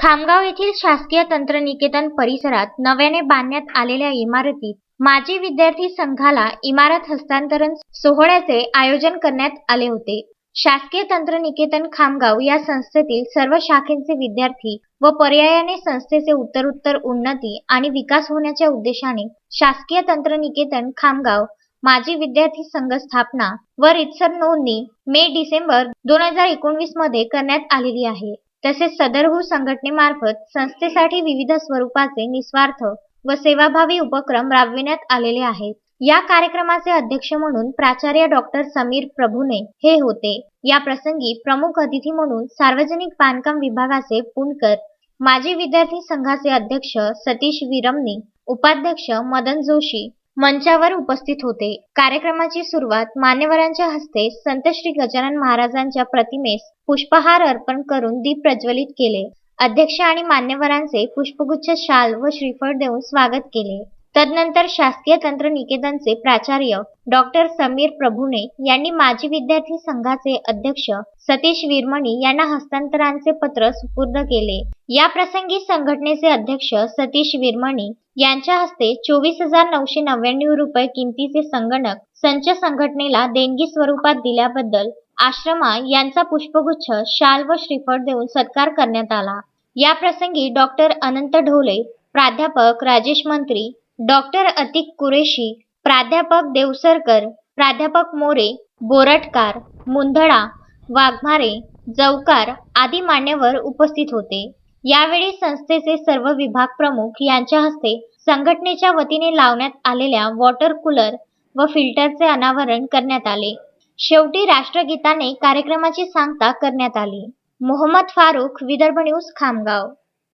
खामगाव येथील शासकीय तंत्रनिकेतन परिसरात नव्याने बांधण्यात आलेल्या इमारतीत माजी विद्यार्थी संघाला इमारत हस्तांतरण सोहळ्याचे आयोजन करण्यात आले होते. शासकीय तंत्रनिकेतन खामगाव या संस्थेतील सर्व शाखेचे विद्यार्थी व पर्यायाने संस्थेचे उत्तरोत्तर उन्नती आणि विकास होण्याच्या उद्देशाने शासकीय तंत्रनिकेतन खामगाव माजी विद्यार्थी संघ स्थापना व रितसर नोंदणी मे डिसेंबर दोन हजार एकोणवीसमध्ये करण्यात आलेली आहे. तसेच सदरहू संघटनेमार्फत संस्थेसाठी विविध स्वरूपाचे निस्वार्थ व सेवाभावी उपक्रम राबविण्यात आलेले आहेत. या कार्यक्रमाचे अध्यक्ष म्हणून प्राचार्य डॉक्टर समीर प्रभुने हे होते. या प्रसंगी प्रमुख अतिथी म्हणून सार्वजनिक बांधकाम विभागाचे पुणकर माजी विद्यार्थी संघाचे अध्यक्ष सतीश विरमणी उपाध्यक्ष मदन जोशी मंचावर उपस्थित होते. कार्यक्रमाची सुरुवात मान्यवरांच्या हस्ते संत श्री गजानन महाराजांच्या प्रतिमेस पुष्पहार अर्पण करून दीप प्रज्वलित केले. अध्यक्ष आणि मान्यवरांचे पुष्पगुच्छ शाल व श्रीफळ देऊन स्वागत केले. तदनंतर शासकीय तंत्रनिकेतनचे प्राचार्य डॉक्टर समीर प्रभुने यांनी माजी विद्यार्थी संघाचे अध्यक्ष सतीश विरमणी यांना हस्तांतरांचे पत्र सुपूर्द केले. या प्रसंगी संघटनेचे अध्यक्ष सतीश विरमणी यांच्या हस्ते चोवीस हजार नऊशे नव्याण्णव रुपये किमतीचे संगणक संच संघटनेला देणगी स्वरूपात दिल्याबद्दल आश्रमा यांचा पुष्पगुच्छ शाल व श्रीफळ देऊन सत्कार करण्यात आला. या प्रसंगी डॉक्टर अनंत ढोले प्राध्यापक राजेश मंत्री डॉक्टर अतिक कुरेशी प्राध्यापक देवसरकर प्राध्यापक मोरे बोरटकार मुंधडा, वाघमारे जवकार आदी मान्यवर उपस्थित होते. यावेळी संस्थेचे सर्व विभाग प्रमुख यांच्या हस्ते संघटनेच्या वतीने लावण्यात आलेल्या वॉटर कूलर व फिल्टरचे अनावरण करण्यात आले. शेवटी राष्ट्रगीताने कार्यक्रमाची सांगता करण्यात आली. मोहम्मद फारुख विदर्भ न्यूज खामगाव.